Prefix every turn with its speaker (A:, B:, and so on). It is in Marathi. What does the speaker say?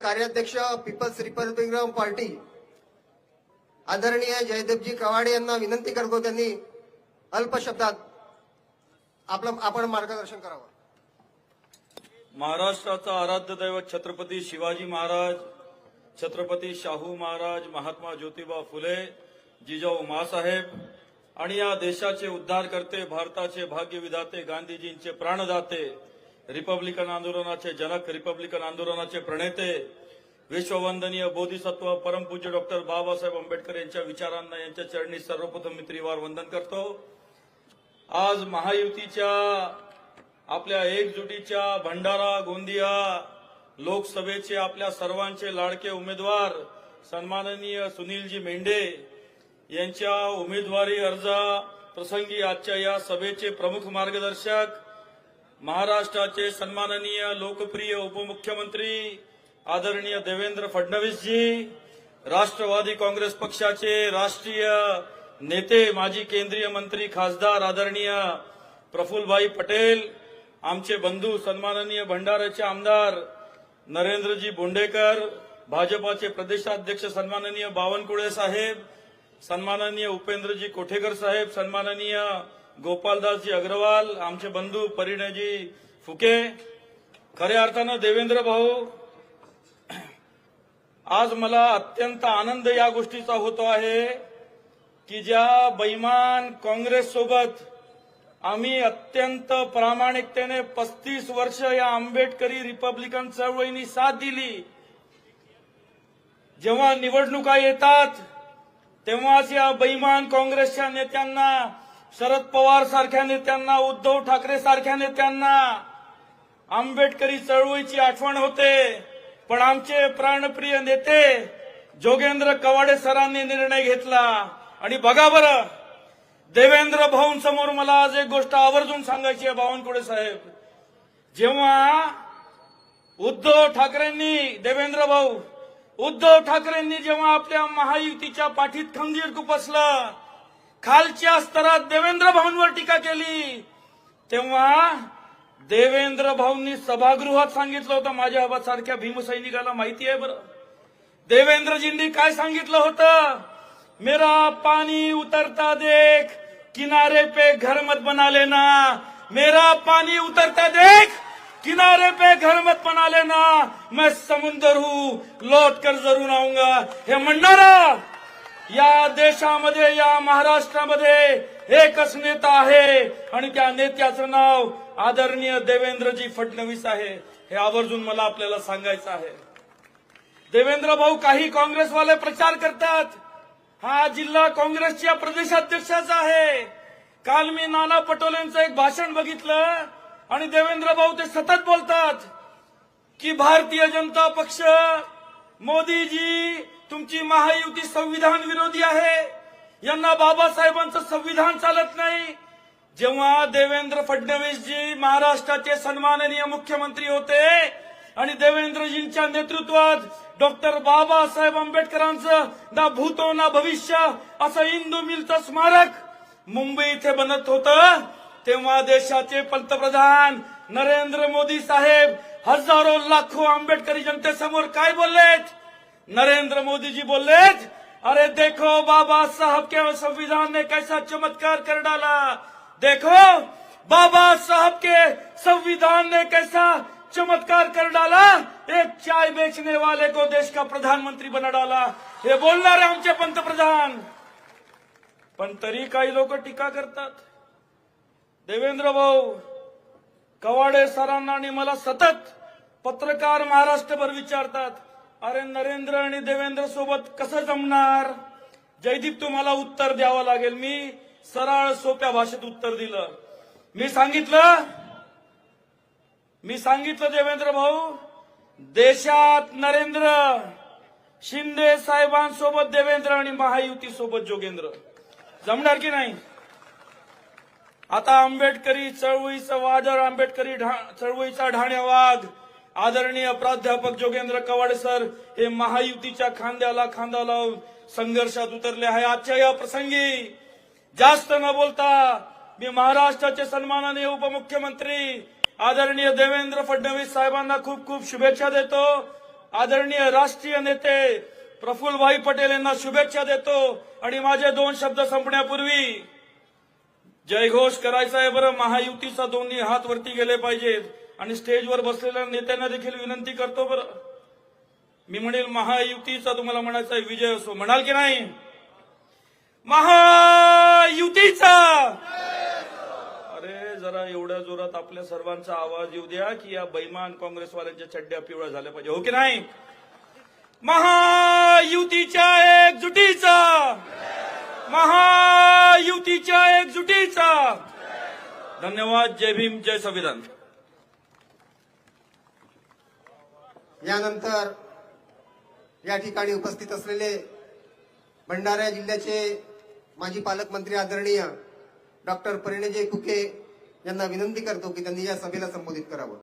A: कार्याध्यक्ष पीपल्स रिपब्लिकन पार्टी. आदरणीय जयदेवजी कवाडे यांना विनंती करतो त्यांनी अल्प शब्दात आपलं आपण मार्गदर्शन करावं.
B: महाराष्ट्राचा आराध्य दैवत छत्रपती शिवाजी महाराज छत्रपती शाहू महाराज महात्मा ज्योतिबा फुले जिजाऊ मासाहेब आणि या देशाचे उद्धारकर्ते भारताचे भाग्यविधाते गांधीजींचे प्राणदाते रिपब्लिकन आंदोलनाचे जनक रिपब्लिकन आंदोलनाचे प्रणेते विश्ववंदनीय बोधिसत्व परमपूज्य डॉक्टर बाबासाहेब आंबेडकर यांच्या विचारांना यांच्या चरणी सर्वप्रथम मी त्रिवार वंदन करतो. आज महायुतीच्या आपल्या एकजुटीच्या भंडारा गोंदिया लोकसभेचे आपल्या सर्वांचे लाडके उमेदवार सन्माननीय सुनीलजी मेंढे यांच्या उमेदवारी अर्जा प्रसंगी आजच्या या सभेचे प्रमुख मार्गदर्शक महाराष्ट्राचे सन्माननीय लोकप्रिय उपमुख्यमंत्री आदरणीय देवेंद्र फडणवीसजी राष्ट्रवादी काँग्रेस पक्षाचे राष्ट्रीय नेते माजी केंद्रीय मंत्री खासदार आदरणीय प्रफुल्लभाई पटेल आमचे बंधू सन्माननीय भंडाऱ्याचे आमदार नरेंद्रजी बोंडेकर भाजपाचे प्रदेशाध्यक्ष सन्माननीय बावनकुळे साहेब सन्माननीय उपेंद्रजी कोठेकर साहेब सन्माननीय गोपालदासजी अग्रवाल आमचे बंधू परिणयजी फुके खऱ्या अर्थानं देवेंद्र भाऊ आज मला अत्यंत आनंद या गोष्टीचा होतो आहे की ज्या बैमान काँग्रेस सोबत आम्ही अत्यंत प्रामाणिकतेने पस्तीस वर्ष या आंबेडकरी रिपब्लिकन चळवळीनी साथ दिली. जेव्हा निवडणुका येतात तेव्हाच या बैमान काँग्रेसच्या नेत्यांना शरद पवार सारख्या नेत्यांना उद्धव ठाकरे सारख्या नेत्यांना आंबेडकरी चळवळीची आठवण होते. पण आमचे प्राणप्रिय नेते जोगेंद्र कवाडे सरांनी निर्णय घेतला. आणि बघा बरं देवेंद्र भाऊंसमोर मला आज एक गोष्ट आवर्जून सांगायची आहे बावनकुळे साहेब. जेव्हा उद्धव ठाकरेंनी देवेंद्र भाऊ उद्धव ठाकरेंनी जेव्हा आपल्या महायुतीच्या पाठीत खंजीर कुपसलं खालच्या स्तरात देवेंद्र भाऊंवर टीका केली तेव्हा देवेंद्र भाऊंनी सभागृहात सांगितलं होतं माझ्या बाबासारख्या भीमसैनिकाला माहिती आहे बरं. देवेंद्रजींनी काय सांगितलं होतं? मेरा पाणी उतरता देख किनारे पे घर मत बना लेना। मेरा पानी उतरता देख। किनारे पे घर मत बना लेना। मैं समुंदर हूँ लौट कर जरूर आऊंगा। हे म्हणणारा या देशामध्ये या महाराष्ट्रामध्ये एकच नेता आहे आणि त्या नेत्याचं नाव आदरणीय देवेंद्रजी फडणवीस आहे. हे आवर्जून मला आपल्याला सांगायचं आहे. देवेंद्र भाऊ काही काँग्रेसवाले प्रचार करतात. हा जिल्हा काँग्रेसच्या प्रदेशाध्यक्षाचा आहे. काल मी नाना पटोलेंचं एक भाषण बघितलं आणि देवेंद्र भाऊ ते सतत बोलतात की भारतीय जनता पक्ष मोदीजी तुमची महायुती संविधान विरोधी आहे. यांना बाबासाहेबांचं संविधान चालत नाही. जेव्हा देवेंद्र फडणवीसजी महाराष्ट्राचे सन्माननीय मुख्यमंत्री होते आणि देवेंद्रजींच्या नेतृत्वात डॉक्टर बाबासाहेब आंबेडकरांचं ना भूतो ना भविष्य असं इंदू मिलचं स्मारक मुंबई इथे बनत होतं. तेव्हा देशाचे पंतप्रधान नरेंद्र मोदी साहेब हजारो लाखो आंबेडकरी जनतेसमोर काय बोललेत? नरेंद्र मोदीजी बोललेत अरे देखो बाबा साहब के संविधान ने कैसा चमत्कार कर डाला? देखो बाबा साहब के संविधान ने कैसा चमत्कार कर डाला एक चाय बेचने वाले को देश का प्रधानमंत्री बना डाला। हे बोलणारे आमचे पंतप्रधान। पण तरी काही लोक टीका करतात। देवेंद्र भाऊ कवाडे सरांना आणि मला सतत पत्रकार महाराष्ट्रभर विचारतात अरे नरेंद्र आणि देवेंद्र सोबत कसं जमणार? जयदीप तुम्हाला उत्तर द्यावं लागेल. मी सरळ सोप्या भाषेत उत्तर दिलं. मी सांगितलं मी सांगितलं देवेंद्र भाऊ देशात नरेंद्र शिंदे साहेबांसोबत देवेंद्र आणि महायुती सोबत जोगेंद्र. जमणार की नाही? आता आंबेडकरी चळवळीचं वादळ आंबेडकरी चळवळीचा ढाण्या वाघ आदरणीय प्राध्यापक जोगेंद्र कवाडे सर हे महायुतीच्या खांद्याला खांदा लावून संघर्षात उतरले आहे. आजच्या या प्रसंगी जास्त न बोलता मी महाराष्ट्राचे सन्मानाने उपमुख्यमंत्री आदरणीय देवेंद्र फडणवीस साहेबांना खूप खूप शुभेच्छा देतो. आदरणीय राष्ट्रीय नेते प्रफुल्लभाई पटेल यांना शुभेच्छा देतो. आणि माझे दोन शब्द संपण्यापूर्वी जयघोष करायचा आहे बरं महायुतीचा दोन्ही हात वरती गेले पाहिजेत. आणि स्टेजवर बसलेल्या नेत्यांना देखील विनंती करतो बरं. मी म्हणेल महायुतीचा तुम्हाला म्हणायचा आहे विजय असो. म्हणाल की नाही? महायुतीचा! जरा एवढ्या जोरात आपल्या सर्वांचा आवाज येऊ द्या की या बैमान काँग्रेसवाल्यांच्या चड्ड्या पिवळ्या झाल्या पाहिजे. हो की नाही? महायुतीच्या एकजुटीचा! महायुतीच्या एकजुटीचा! धन्यवाद. जय भीम जय संविधान.
A: यानंतर या ठिकाणी उपस्थित असलेले भंडारा जिल्ह्याचे माजी पालकमंत्री आदरणीय डॉक्टर परिणयजय कुके यांना विनंती करतो की त्यांनी या सभेला संबोधित करावं.